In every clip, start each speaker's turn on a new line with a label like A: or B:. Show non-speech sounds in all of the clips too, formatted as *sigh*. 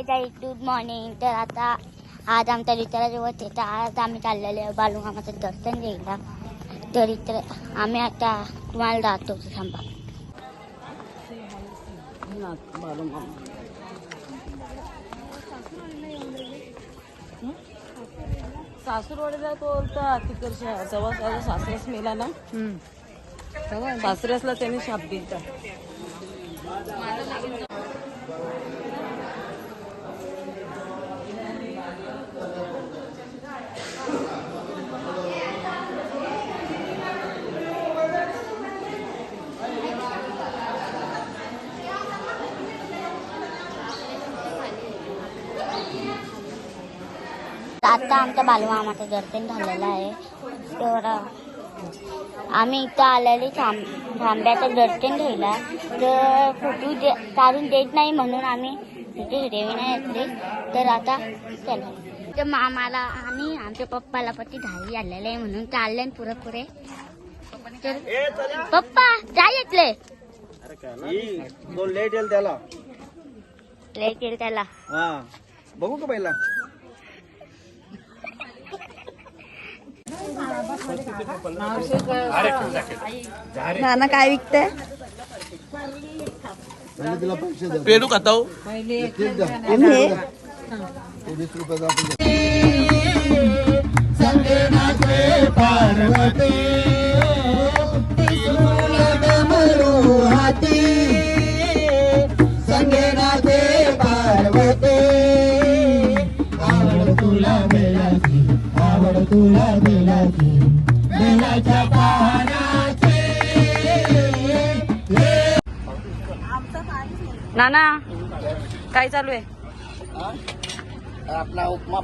A: हाय ताई good morning तर आता आज आमचा लिटरा दिवस आहे तर आज आम्ही चाललेलो बालूमामाचं दर्शन घ्यायला. तर इतर आम्ही आता तुम्हाला जातो थांबा.
B: सासूरवाडीला तो होता तिकडच्या त्याचा सासऱ्यास मेला ना. सासऱ्यासला त्याने शाप दिलता.
A: आता आमच्या बालूमामाचं दर्शन झालेलं आहे. तर आम्ही इथं आलेले थांब थांब्याचं दर्शन घ्यायला. तर फोटो दे काढून देत नाही म्हणून आम्ही तिथे हिरवी नाही येतले तर आता चला. तर मामाला आणि आमच्या पप्पाला पती दहावी आलेले आहे म्हणून चालले पुरे पुरे. तर पप्पा काय येतले
C: लेट येईल त्याला?
A: लेट येईल त्याला.
C: हा. बघू का पहिला?
B: नाना काय विकते
D: पेरू खाता हो
B: नाना काय चालू आहे?
C: आपला उपमा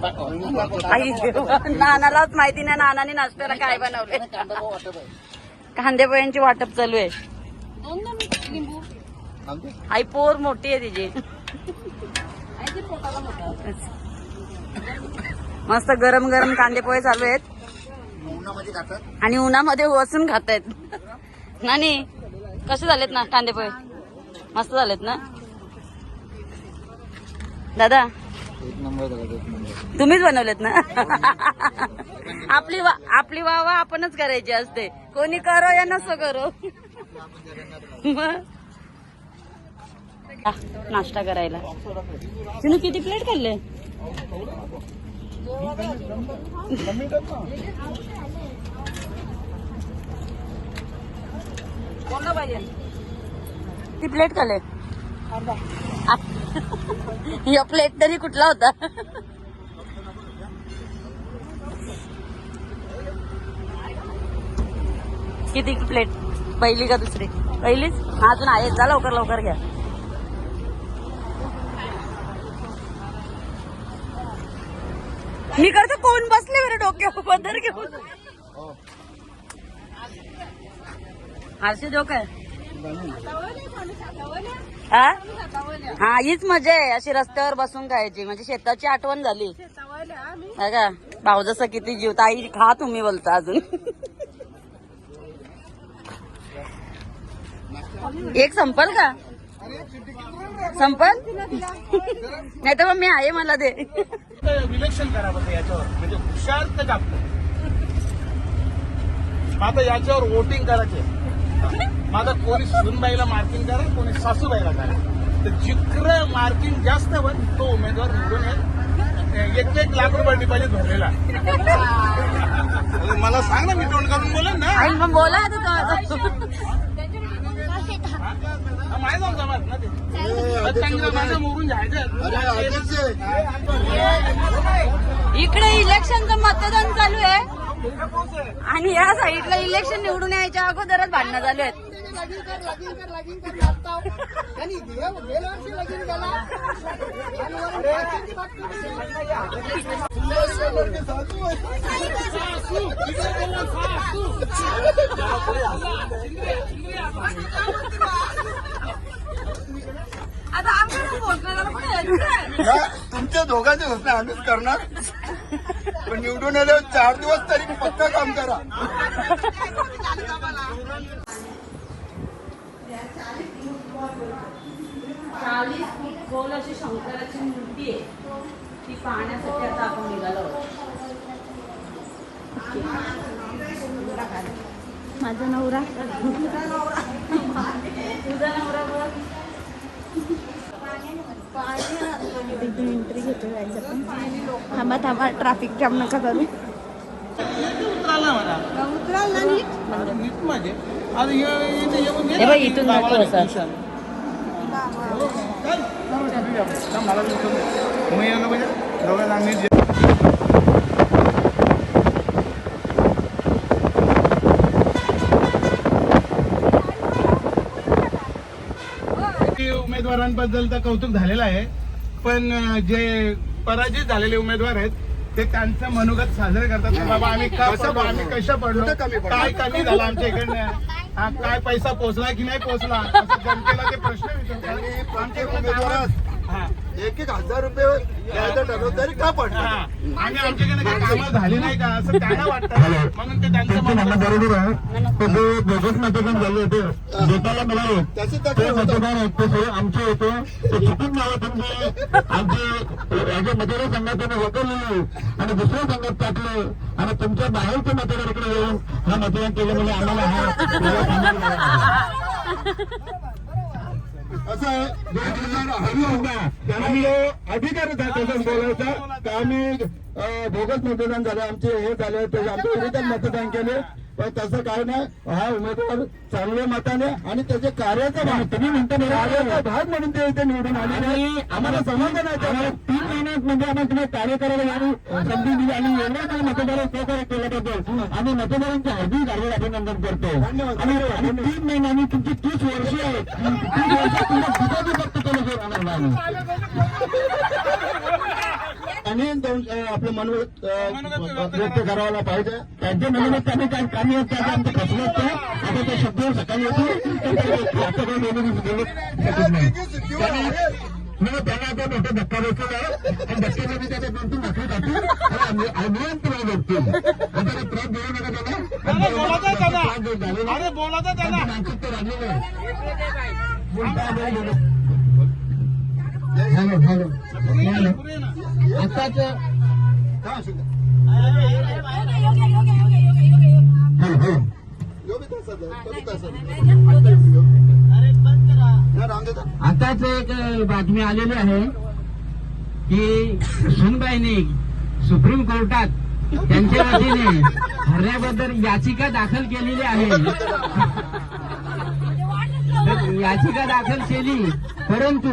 B: आई देवा. नानालाच माहिती नाही नानाने नाश्त्याला काय बनवले कांदे पोह्यांची वाटप चालू आहे. आई पोर मोठी आहे तिची. मस्त गरम गरम कांदे पोहे चालू आहेत. आणि उन्हामध्ये बसून खात आहेत नानी कसे झालेत ना कांदे पोहे? मस्त झालेत ना? दादा तुम्हीच बनवलेत ना? आपली वा आपली वावा आपणच करायची असते. कोणी करो या नसो करो. नाश्ता करायला. तुम्ही किती प्लेट खाल्ले? कोणता पाहिजे प्लेट खाले या प्लेट तरी कुठला होता? किती प्लेट पहिली का दुसरी? पहिलीच? अजून आहे. जा लवकर लवकर घ्या. मी करतो कोण बसले बरं डोक्यावर? पदर घेऊन. हरशी जोक आहे. हा हा हीच मजा आहे. अशी रस्त्यावर बसून खायची. म्हणजे शेताची आठवण झाली. का? भाऊ जसं किती जीव. ताई खा तुम्ही बोलता अजून. एक संपल का? संपल? नाही तर मग मी आहे मला दे.
D: विलक्षण करा बघा याच्यावर. म्हणजे हुशार तर आता याच्यावर वोटिंग करायचे. माझा कोणी सुनबाईला मार्किंग करा कोणी सासूबाईला करा. तर जिकडं मार्किंग जास्त होईल तो उमेदवार निवडून येईल. एक एक लाख रुपये डिपॉझिट भरलेला. मला सांग ना मी तोंड करून बोलेन ना.
B: बोला आता तो
D: हा, माहिती आहे जमात ना ते चांगलं माझं मोडून जायचं
B: इकडे इलेक्शनचं मतदान चालू आहे आणि या साईडला इलेक्शन निवडून यायच्या अगोदरच भांडणं चालू आहेत आता?
C: तुमच्या दोघांचे घोषणा आम्हीच करणार. पण निवडून आल्यावर चार दिवस तरी पक्का काम करा.
B: चालीस खोल अशी शंकराची मूर्ती आहे. ती पाहण्यासाठी आता आपण निघालो
A: माझा नवरा.
B: तुझा नवरा बघ.
A: एंट्री घेतो जायचं पण थांबा थांबा ट्रॅफिक जाम नका करू
D: उतराला म्हणजे
B: हे इथून नको असं.
D: मला मग येणं म्हणजे दोघं नीट जे- की उमेदवारांबद्दल तर कौतुक झालेलं आहे. पण जे पराजित झालेले उमेदवार आहेत ते त्यांचं मनोगत साजरे करतात. बाबा आम्ही का
C: कसं
D: पडलो? आम्ही? कशा पडलो? काय कमी झालं आमच्या इकडनं? हा, काय पैसा पोचला की नाही पोचला असं जनतेला ते प्रश्न विचारतात. आमच्याकडे
C: उमेदवारास
D: हा.
C: एक एक हजार रुपये द्यायचं ठरवलं तरी का
D: हा.
C: पडलं
D: आणि आमच्याकडे काही कामं झाली नाही का? असं त्यांना वाटतं म्हणून ते त्यांचं म्हणणं
E: बरोबर आहे. तर जे बोगस मतदान झाले होते. मिळाले
C: त्याची
E: ते आहेत ते सगळे आमचे होते. ते चुकून नावं तुमचे आमचे याचे मतदार संघातून वगळलेले. आणि दुसऱ्या संघात टाकले. आणि तुमच्या बाहेरच्या मतदाराकडे येऊन हा मतदान केल्यामुळे आम्हाला हा *laughs*
C: असं आहे
E: बोलायचा. तर आम्ही बोगस मतदान झालं. आमचे हे झाले ते आमच्या मतदान केले. पण तसं काय नाही. हा उमेदवार चांगल्या मताने आणि त्याचे कार्याचा भाग. तुम्ही म्हणता कार्याचा भाग म्हणून ते इथे निवडून आले आणि आम्हाला समाधान आहे त्यामुळे तीन महिन्यात म्हणजे आम्हाला तुम्ही कार्य करायला आणि संधी दिली आणि एवढ्या काही मतदार सहकार्य केल्याबद्दल आम्ही मतदारांचे हार्दिक हार्दिक अभिनंदन करतो.
C: धन्यवाद.
E: आणि तीन महिन्यांनी तुमची तीस वर्ष आहेत. तीस वर्षात तुमच्या दुधाची फक्त केलं जाणार नाही आणि दोन अं, आपलं मनोगत व्यक्त करायला पाहिजे. त्यांच्या मनोगत त्यांनी काय कामी आहेत त्याचं आमचं फसलं असतं. आता ते शब्द सकाळी येतो. तर ते आता काही बोलू बोलू शकत नाही त्यांनी- मग त्यांना आता मोठा धक्का बसलेला आहे. आणि धक्क्यामध्ये त्याच्या दोन तीन नखरे टाकतील आणि आम्ही आम्ही तुला बघतील आणि त्याला त्रास देऊ नका त्याला
D: बोलायचं
E: झालेला आहे.
D: अरे बोलायचं त्यांना
E: त्यांचं मानसिकता राहिलेलं आहे बोलता बोल बोल. हॅलो हॅलो हॅलो
D: पुरे
E: आताच
C: असू
E: आताच एक बातमी आलेली आहे की सुनबाईने सुप्रीम कोर्टात त्यांच्या वतीने हरण्याबद्दल याचिका दाखल केलेली आहे. याचिका दाखल केली परंतु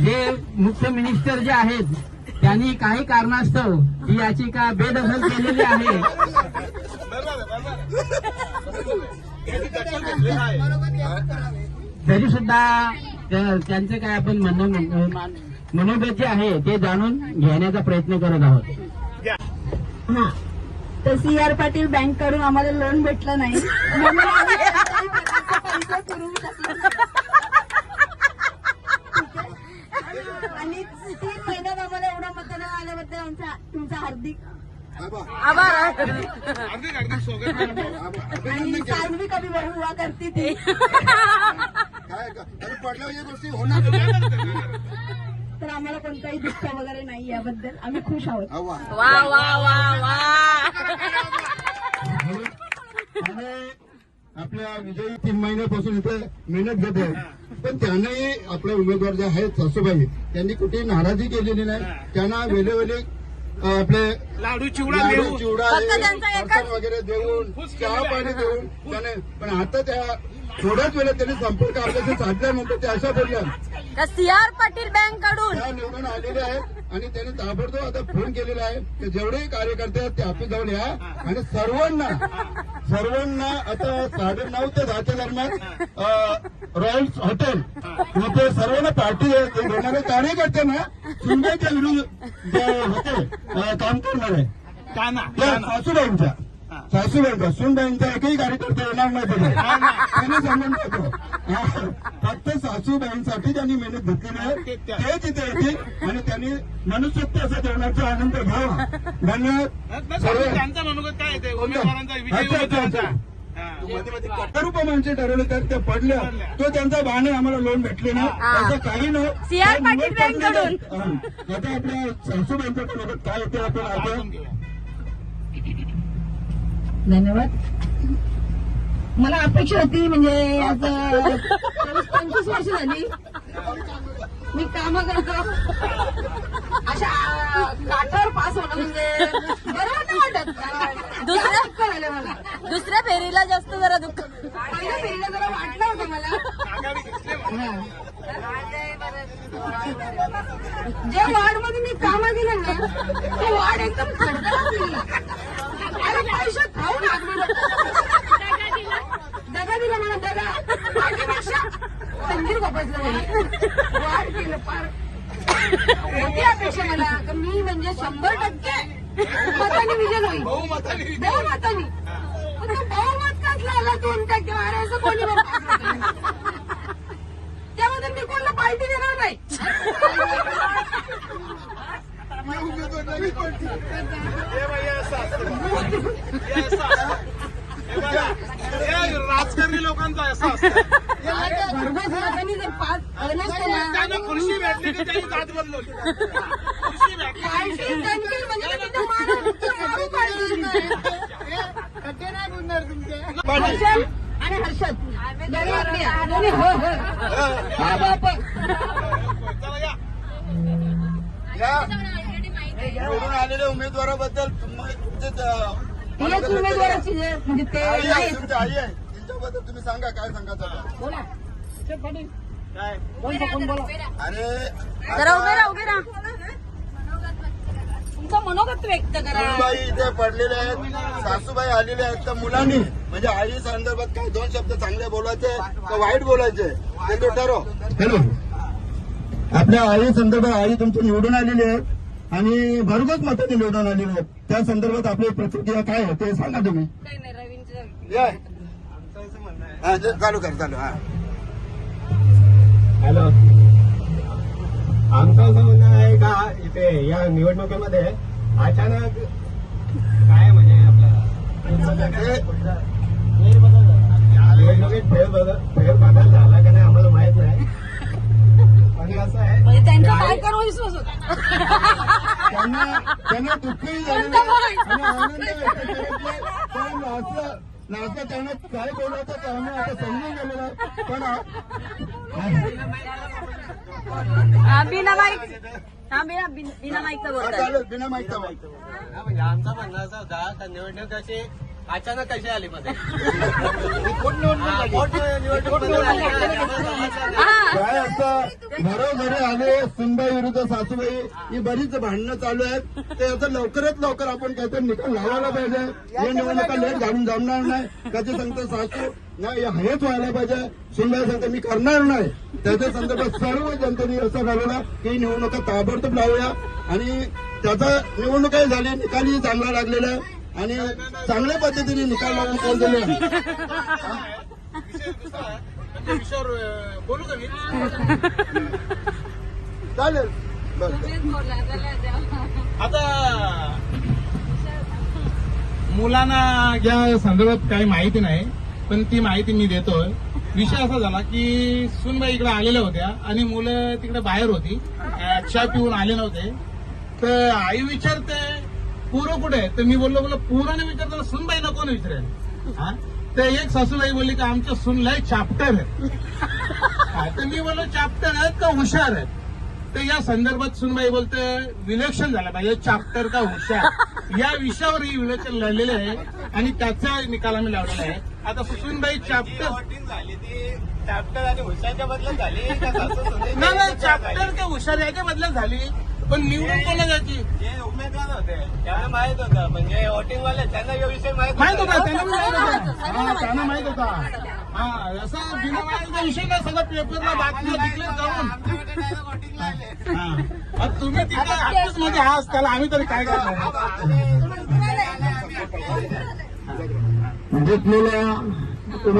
E: जे मुख्य मिनिस्टर जे आहेत त्यांनी काही कारणास्तव ही याचिका बेदखल केलेली आहे. तरी सुद्धा त्यांचं काय आपण म्हणणं मनोगत जे आहे ते जाणून घेण्याचा प्रयत्न करत आहोत.
F: हा. तर सी आर पाटील बँककडून आम्हाला लोन भेटलं नाही. आणि महिन्यात आम्हाला एवढं मतदान आल्याबद्दल आमचा तुमचा हार्दिक
B: आभार.
F: आणि सानवी हुआ करती थी
C: काय का- अरे पडल्यावर या गोष्टी होणार.
F: तर आम्हाला कोणताही दुःख वगैरे नाही याबद्दल. आम्ही खुश आहोत.
B: वा वा वा वा.
E: आपल्या विजयी तीन महिन्यापासून इथे मेहनत घेत आहे. पण त्यांनाही आपले उमेदवार जे आहेत सासूबाई त्यांनी कुठेही नाराजी केलेली नाही. त्यांना वेळोवेळी आपले
D: लाडू चिवडा
E: लाडू,
D: देऊ
E: चिवडा
B: फक्त
E: देऊन,
B: त्यांचा एकच-
E: फरसाण वगैरे देऊन चहा
D: केलेलं
E: पाणी
D: आहे.
E: देऊन त्याने पण आता त्या थोड्याच वेळात त्यांनी संपर्क आपल्याशी साधल्यानंतर ते अशा बोलल्या.
B: सी आर पाटील बँककडून
E: त्या निवडून आलेले आहेत आणि त्यांनी ताबडतोब आता फोन केलेला आहे. की जेवढेही कार्यकर्ते आहेत ते ऑफिस जाऊन या आणि सर्वांना सर्वांना आता साडे नऊ ते दहाच्या दरम्यान रॉयल्स हॉटेल इथे सर्वांना पार्टी घेणारे कार्यकर्त्यांना सुंदरच्या विरुद्ध होते काम करणार. आहे. सासूबाईंच्या. सासूबाईंच्या सुनबाईंचा एकही कार्यकर्ता येणार नाही तिथे त्यांनी सांगून टाकतो. हा, फक्त सासूबाईंसाठी त्यांनी मेहनत घेतलेली आहे
D: ते
E: इथे येतील आणि त्यांनी मनुष्यत्व असा जेवणाचा आनंद घ्यावा. धन्यवाद.
D: नाही,
E: सर्व
D: त्यांचा मनोगत काय आहे ते?
E: कोणतं?
D: उमेदवारांचा विजयी
E: अच्छा, अच्छा,
D: उमेदवारांचा
E: अच्छा.
C: तू मध्ये मध्ये कट्टर उपमानचे ठरवले तर ते पडल्या तो त्यांचा बहाणे आम्हाला लोन भेटले ना. असं काही नाही. हा. आता आपल्या सासूबाईंच्या काय होते आपण ऐकूया.
F: धन्यवाद. मला अपेक्षा होती म्हणजे पंचवीस वर्ष झाली. मी काम करतो. अशा काठावर पास होणं म्हणजे बरं वाटत.
B: दुसऱ्या-
F: दुःख झालं मला.
B: दुसऱ्या फेरीला जास्त जरा दुःख
F: पहिल्या फेरीला जरा वाटलं होतं मला. जे वार्डमध्ये मी कामं दिलं ना ते वार्ड एकदम खडखडाट पैसे खाऊन आगमन दगा दिला मला दगा. पाठीपेक्षा संजीर गोपासला मला वाढ केलं फार. मोठी अपेक्षा मला. मी म्हणजे शंभर टक्के मताने विजय होईल.
D: बहुमताने.
F: बहुमताने. बहुमत कसला आला दोन टक्के? मारायचं कोणी होत. त्यामध्ये मी कोणाला पार्टी देणार नाही.
D: हे बाई, हे असं असतं. हे असं असतं. हे बघा, हे राजकारणी लोकांचं असं असतं
F: भरघोस मतांनी जर पास नसते ना
D: त्यांना खुर्शी भेटली की त्यांनी जात बदलवली खुर्शी भेटली
F: पार्टी दणकेल म्हणजे मी तिथं मारून मारून पार्टी देणार. हर्षद आणि हर्षद दोन्ही इकडे या. दोन्ही हो हो हा बाप
D: चला या
C: या निवडून आलेल्या उमेदवाराबद्दल
F: उमेदवाराची म्हणजे ते
C: आई आहे
F: नाही.
C: तुमची आई आहे. त्यांच्याबद्दल तुम्ही सांगा काय
D: काय?
C: अरे
B: जरा उभे राहा उभे राहा.
F: तुमचं मनोगत व्यक्त करा.
C: मुलबाई इथे पडलेले आहेत सासूबाई आलेले आहेत तर मुलांनी म्हणजे आई संदर्भात काही दोन शब्द चांगले बोलायचे का वाईट बोलायचे ते तो ठरव. हॅलो. आपल्या आई संदर्भात आई तुमची निवडून आलेली आहे. आणि भरघोस मताने निवडून आलेली आहेत त्या संदर्भात आपली प्रतिक्रिया काय आहे ते सांगा तुम्ही. हा, चालू कर चालू हा.
G: हॅलो. आमचं असं म्हणणं आहे का इथे या निवडणुकीमध्ये अचानक काय म्हणजे आपलं?
C: हे-
G: निवडणुकीत फेरबदल फेरबदल झाला का नाही?
F: म्हणजे त्यांच्या बायकांवर विश्वास होता.
C: त्यांना त्यांना दुःखही आणि आनंद व्यक्त करत. पण असं नाचं त्यांना काय बोलायचं ते आम्ही आता समजून गेलेलो पण आ-
B: हा, बिना माईक हा बिना माईकचं
C: हा, चालेल बिना माहिती माहिती
G: म्हणजे आमचं म्हणणं असं होता का निवडणूक अशी अचानक कशी आली मध्ये? हा.
C: काय असतं घरोघरी आले सुनबाई विरुद्ध सासूबाई. ही बरीच भांडणं चालू आहेत. ते आता लवकरात लवकर आपण काहीतरी निकाल लावायला पाहिजे. हे निवडणुका लेट घालून जमणार नाही. त्याचे सांगतो सासू नाही हेच व्हायला पाहिजे. सुनबाई सांगते मी करणार नाही. त्याच्या संदर्भात सर्व जनतेने असं ठरवलं की ही निवडणुका ताबडतोब लावूया. आणि त्याचा निवडणुकाही झाली निकालही चांगला लागलेला आहे. आणि चांगल्या पद्धतीने निकाल लावून कोण दिले
D: बोलू का
C: चालेल
D: आता मुलांना या संदर्भात काही माहिती नाही पण ती माहिती मी देतोय. विषय असा झाला की सुनबाई इकडे आलेल्या होत्या आणि मुलं तिकडे बाहेर होती. चहा पिऊन आले नव्हते. तर आई विचारते पुरं कुठे? तर मी बोललो बोला पुराने विचारताना सुनबाईला कोण विचारेल हा? तर एक सासूबाई बोलली की आमच्या सुनला चाप्टर आहे तर मी बोललो चाप्टर आहेत का हुशार आहेत तर या संदर्भात सुनबाई बोलते विलक्षण झालं पाहिजे चाप्टर का हुशार या विषयावर ही विवेचन लढलेले आहे आणि त्याचा निकाल आम्ही लावलेला आहे आता सुनबाई चाप्टर
G: झाली ती चॅप्टर आणि हुशाच्या बदल्यात झाली
D: नाही चाप्टर? का हुशार याच्या बदल्यात झाली पण निवडून कोणा जायची?
G: जे उमेदवार होते त्यांना माहीत होतं. म्हणजे वोटिंग वाले त्यांना या विषय माहीत
D: माहीत होता. त्यांना बी माहीत होता. हा त्यांना माहीत होता. हा असं बिना माहितीचा विषय नाही. सगळं पेपरला करून. हा. आता तुम्ही तिकडे आत्ताच मध्ये हाच त्याला आम्ही तरी काय करणार?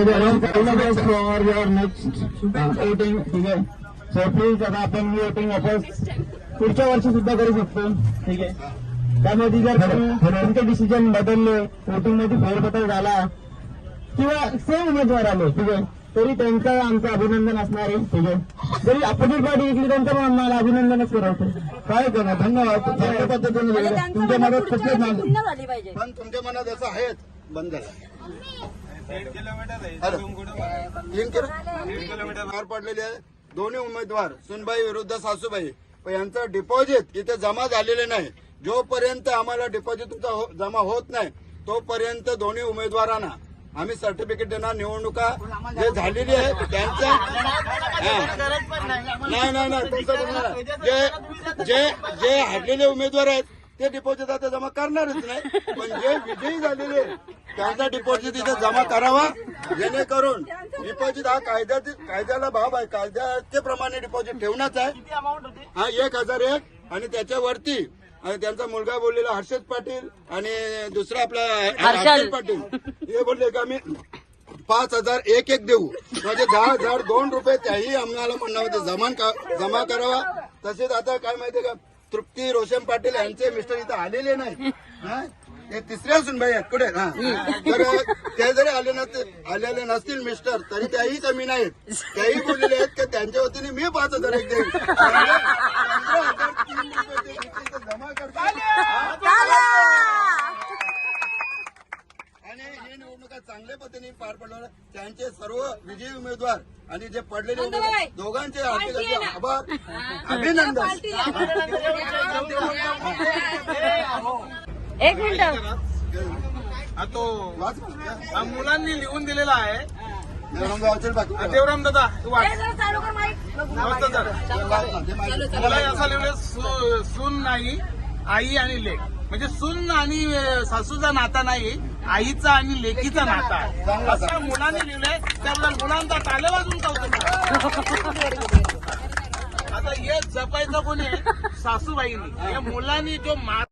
E: फॉर युअर नेक्स्ट वोटिंग ठीक आहे. सो प्लीज आता आपण वोटिंग पुढच्या वर्षी सुद्धा करू शकतो. ठीक आहे. त्यामध्ये जर तुमचे डिसिजन बदलले. वोटिंगमध्ये फेरबदल झाला. किंवा सेम उमेदवार आले. ठीक आहे. तरी त्यांचं आमचं अभिनंदन असणार आहे. ठीक आहे. जरी अपोजिट पार्टी जिंकली त्यांचं पण आम्हाला अभिनंदनच करायचं काय करणार? धन्यवाद. चांगल्या पद्धतीने दिलं.
B: त्यांचं
E: तुमच्या मनात
B: पाहिजे.
C: पण तुमच्या मनात असं आहेच बंद. तीन किलो पार पडलेले आहे. दोन्ही उमेदवार सुनबाई विरुद्ध सासूबाई. पण यांचं डिपॉझिट इथे जमा झालेले नाही जोपर्यंत आम्हाला डिपॉझिट हो- जमा होत नाही तोपर्यंत दोन्ही उमेदवारांना आम्ही सर्टिफिकेट देणार निवडणुका जे झालेली आहे त्यांच्या हा. नाही नाही नाही तुमचं जे जे जे हरलेले उमेदवार आहेत ते डिपॉझिट आता जमा करणारच नाही. पण जे विजयी झालेले त्यांचा डिपॉझिट इथे जमा करावा. जेणेकरून डिपॉझिट हा कायद्यात कायद्याला भाव आहे. कायद्याचे प्रमाणे डिपॉझिट ठेवणंच आहे. हा एक हजार एक. आणि त्याच्यावरती आणि त्यांचा मुलगा बोललेला हर्षद पाटील आणि दुसरा आपला हर्षद पाटील. हे बोलले का मी पाच हजार एक एक देऊ. म्हणजे दहा हजार दोन रुपये त्याही आम्हाला म्हणणं होतं. जमा का- जमा करावा. तसेच आता काय माहितीये का तृप्ती रोशन पाटील यांचे मिस्टर इथं आलेले नाही. हा? ते तिसऱ्या सुनबाई आहेत. कुठे? हा. तर ते जरी आले नसतील आलेले नसतील मिस्टर तरी त्याही कमी नाहीत. त्याही बोललेले आहेत की त्यांच्या वतीने मी पाच हजार एक देईन. पंधरा हजार तीन रुपये ते इथे जमा करतात ही चांगल्या पद्धतीने पार पडणार. त्यांचे सर्व विजयी उमेदवार आणि जे पडलेले उमेदवार दोघांचे हार्दिक असे आभार. अभिनंदन.
B: एक मिनिट.
D: हा तो मुलांनी लिहून दिलेला आहे.
C: देवराम
D: दादा. मला असं लिहिलं सून नाही आई आणि लेख. म्हणजे सून आणि सासूचा नाता नाही. आईचा आणि लेकीचा नाता आहे. असं मुलांनी लिहिलंय त्याबद्दल मुलांचा ताले वाजून कौतुक आता हे जपायचं कोणी? सासूबाईंनी. या मुलांनी जो मार